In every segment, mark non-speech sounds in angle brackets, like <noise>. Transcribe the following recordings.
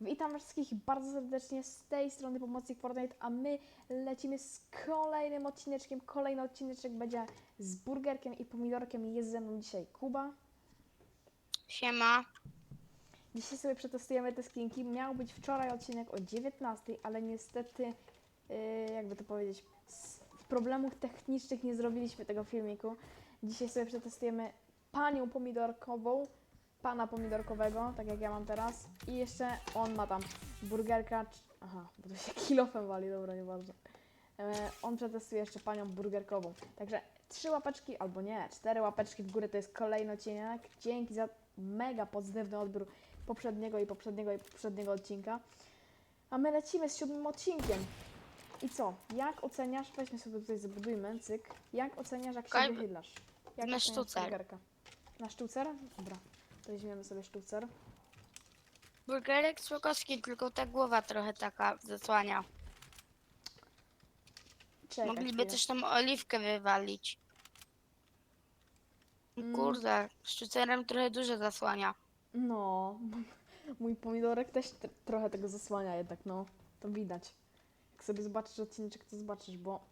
Witam wszystkich bardzo serdecznie z tej strony Pomocnik Fortnite, a my lecimy z kolejnym odcineczkiem. Kolejny odcineczek będzie z burgerkiem i pomidorkiem. Jest ze mną dzisiaj Kuba. Siema. Dzisiaj sobie przetestujemy te skinki. Miał być wczoraj odcinek o 19, ale niestety, yy, jakby to powiedzieć, z problemów technicznych nie zrobiliśmy tego filmiku. Dzisiaj sobie przetestujemy panią pomidorkową, pana pomidorkowego, tak jak ja mam teraz. I jeszcze on ma tam burgerka. Aha, bo to się <laughs> kilofem wali, dobra, nieważne. E, on przetestuje jeszcze panią burgerkową. Także trzy łapeczki, albo nie, cztery łapeczki w górę to jest kolejny odcinek. Dzięki za mega pozytywny odbiór poprzedniego i poprzedniego i poprzedniego odcinka. A my lecimy z siódmym odcinkiem. I co? Jak oceniasz? Weźmy sobie tutaj zabudujmy, cyk. Jak oceniasz, jak się Kaj- wychylasz? Jak na sztucer. burgerka? Na sztucer? Dobra, weźmiemy sobie sztucer. Burgerek Słokowski, tylko ta głowa trochę taka zasłania. Czekaj Mogliby chwilę. też tam oliwkę wywalić. Mm. Kurde, sztucerem trochę dużo zasłania. No, <laughs> mój pomidorek też tr- trochę tego zasłania jednak, no. To widać. Jak sobie zobaczysz odcineczek, to zobaczysz, bo...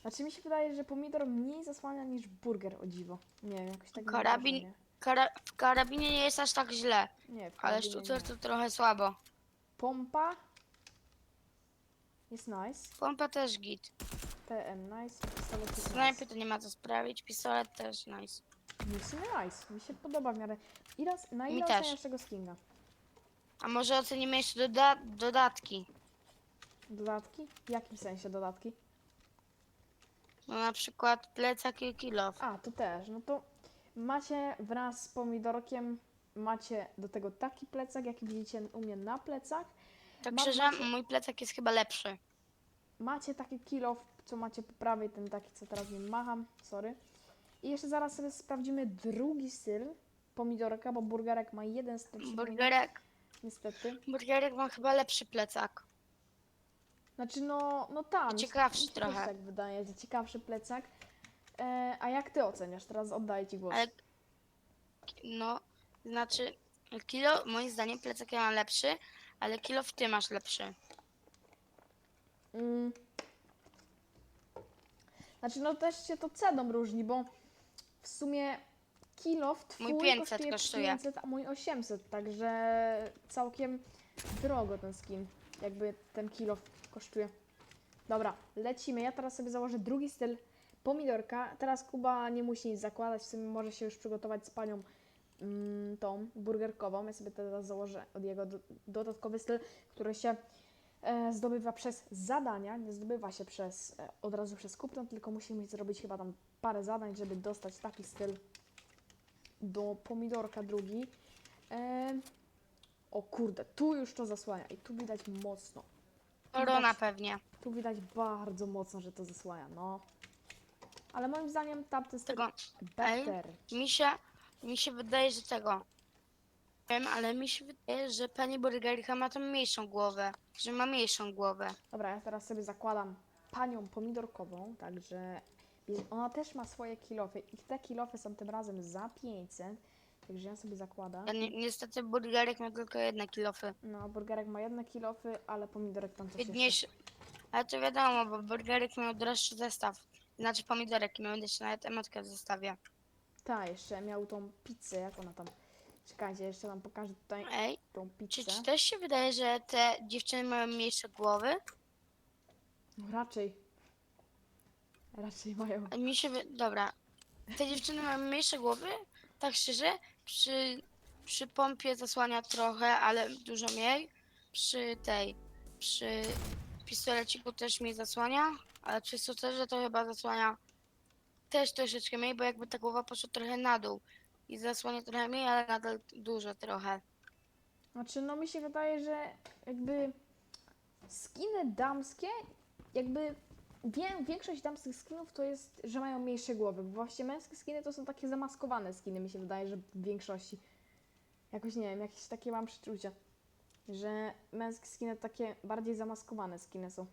Znaczy mi się wydaje, że pomidor mniej zasłania niż burger, o dziwo. Nie wiem, jakoś tak mam Karabin, wrażenie. Kara, w karabinie nie jest aż tak źle, Nie, w ale karabinie sztucer nie. to trochę słabo. Pompa jest nice. Pompa też git. TM nice. Pistolet jest Snajpy nice. to nie ma co sprawić, pistolet też nice. Nie, w sumie nice. Mi się podoba w miarę. Ile, na Mi ile też. oceniasz tego skinga? A może ocenimy jeszcze doda dodatki? Dodatki? W jakim sensie dodatki? No na przykład plecak i kilof. A, to też. No to macie wraz z pomidorkiem, macie do tego taki plecak, jaki widzicie u mnie na plecach. Tak Mam szczerze, macie- mój plecak jest chyba lepszy. Macie taki kilo, co macie po prawej, ten taki, co teraz nim macham, sorry. I jeszcze zaraz sobie sprawdzimy drugi styl pomidorka, bo burgerek ma jeden styl, Burgerek, niestety. burgerek ma chyba lepszy plecak. Znaczy, no, no tam. Ciekawszy mi się trochę. Tak wydaje, że ciekawszy plecak. E, a jak ty oceniasz? Teraz oddaję ci głos. Ale no, znaczy kilo, moim zdaniem plecak ja mam lepszy, ale kilo w ty masz lepszy. Mm. Znaczy, no też się to ceną różni, bo w sumie kilo w twój Mój 500 kosztuje kosztuje. 500, a mój 800, także całkiem drogo ten skin, jakby ten kilo kosztuje. Dobra, lecimy. Ja teraz sobie założę drugi styl pomidorka. Teraz Kuba nie musi nic zakładać, w sumie może się już przygotować z panią mm, tą burgerkową. Ja sobie teraz założę od jego do, dodatkowy styl, który się e, zdobywa przez zadania, nie zdobywa się przez, e, od razu przez kupno, tylko musimy zrobić chyba tam parę zadań, żeby dostać taki styl do pomidorka drugi. E, o kurde, tu już to zasłania i tu widać mocno. Korona Widać- pewnie. Tu widać bardzo mocno, że to zasłania, no. Ale moim zdaniem tamten styl Tego, better. mi się, mi się wydaje, że tego. Wiem, ale mi się wydaje, że pani burgerka ma tą mniejszą głowę. Że ma mniejszą głowę. Dobra, ja teraz sobie zakładam panią pomidorkową, także ona też ma swoje kilofy i te kilofy są tym razem za 500, także ja sobie zakładam. Ja ni niestety burgerek ma tylko jedne kilofy. No, burgerek ma jedne kilofy, ale pomidorek tam coś. Biedniejszy. Ale to wiadomo, bo burgerek miał droższy zestaw. Znaczy pomidorek miał jeszcze nawet emotkę w zestawie. Ta, jeszcze miał tą pizzę, jak ona tam... Czekajcie, jeszcze wam pokażę tutaj Ej, tą czy pizzę. ci też się wydaje, że te dziewczyny mają mniejsze głowy? No raczej. Raczej mają. A Mi się wy... Dobra. Te dziewczyny mają mniejsze głowy? Tak szczerze? Przy, przy pompie zasłania trochę, ale dużo mniej. Przy tej, przy pistoleciku też mniej zasłania, ale przy sucerze to chyba zasłania też troszeczkę mniej, bo jakby ta głowa poszła trochę na dół. I zasłania trochę mniej, ale nadal dużo trochę. Znaczy, no mi się wydaje, że jakby skiny damskie, jakby wie, większość damskich skinów to jest, że mają mniejsze głowy. Bo właśnie męskie skiny to są takie zamaskowane skiny, mi się wydaje, że w większości. Jakoś nie wiem, jakieś takie mam przeczucie, że męskie skiny takie bardziej zamaskowane skiny są.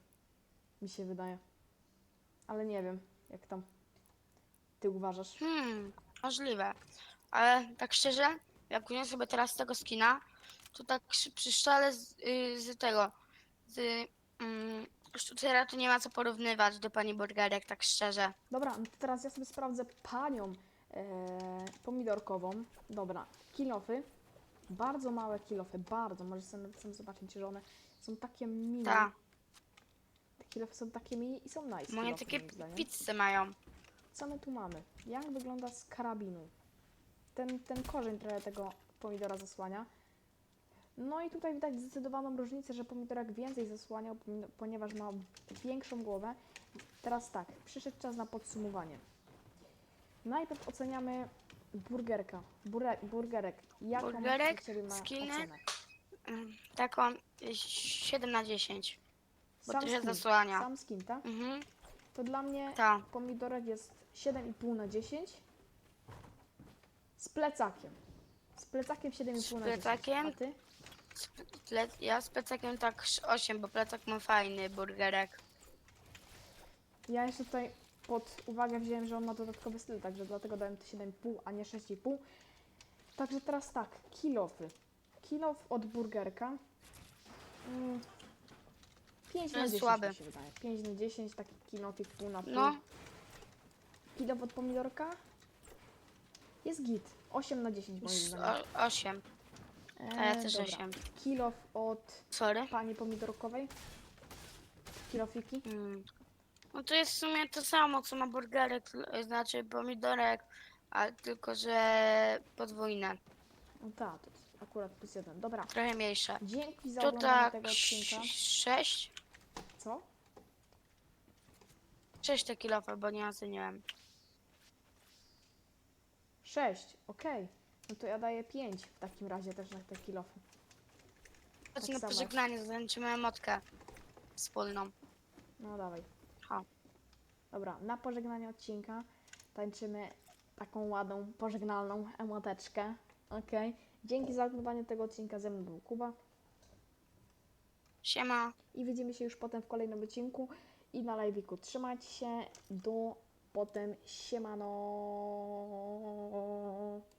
Mi się wydaje. Ale nie wiem, jak tam ty uważasz. Hmm, możliwe. Ale tak szczerze, jak wziąłem sobie teraz tego skina, to tak przy- przy szczale z, y, z tego, z mm, sztucera to nie ma co porównywać do pani burgerek, tak szczerze. Dobra, no to teraz ja sobie sprawdzę panią e, pomidorkową. Dobra, kilofy. Bardzo małe kilofy, bardzo. Możesz sobie sam zobaczyć, że one są takie mini. Ta, Te kilofy są takie mini i są nice. moje kilofy, takie pizze mają. Co my tu mamy? Jak wygląda z karabinu? Ten, ten korzeń trochę tego pomidora zasłania. No i tutaj widać zdecydowaną różnicę, że pomidorek więcej zasłaniał, ponieważ ma większą głowę. Teraz tak, przyszedł czas na podsumowanie. Najpierw oceniamy burgerka. Bure, burgerek. Jaką Burgerek, Ciebie ma skiny. ocenę? Mm, Taką y, 7 na 10. Bo Sam trochę skin. zasłania. Sam skin, tak? Mhm, To dla mnie ta. pomidorek jest 7,5 na 10 z plecakiem. Z plecakiem 7,5 Z na 10. plecakiem? A ty? Z ple- Ja z plecakiem tak 8, bo plecak ma fajny burgerek. Ja jeszcze tutaj pod uwagę wziąłem, że on ma dodatkowy styl, także dlatego dałem to 7,5, a nie 6,5. Także teraz tak, kilofy. Kilof od burgerka. Mm, 5 na jest 10 słaby. mi się wydaje. 5 na 10, taki kilofik pół na pół. No, Kilof od pomidorka jest git. 8 na 10 moim zdaniem. 8. A ja też Eee, dobra. 8. Kilof od Sorry. pani pomidorkowej. Kilofiki. Mm. No to jest w sumie to samo, co ma burgerek, l- znaczy pomidorek, a tylko, że podwójne, No tak, to jest akurat plus jeden. Dobra, trochę mniejsze. dzięki za To oglądanie tak tego odcinka. 6, Co? 6 to kilofa, bo nie oceniłem. 6, okej. No to ja daję 5 w takim razie też na te kilofy. Chodź Tak na samo. pożegnanie, zaliczymy emotkę wspólną. No dawaj. Dobra, na pożegnanie odcinka tańczymy taką ładną, pożegnalną emoteczkę. Okej. Dzięki za oglądanie tego odcinka. Ze mną był Kuba. Siema. I widzimy się już potem w kolejnym odcinku i na live'iku. Trzymajcie się. Do potem. Siemano.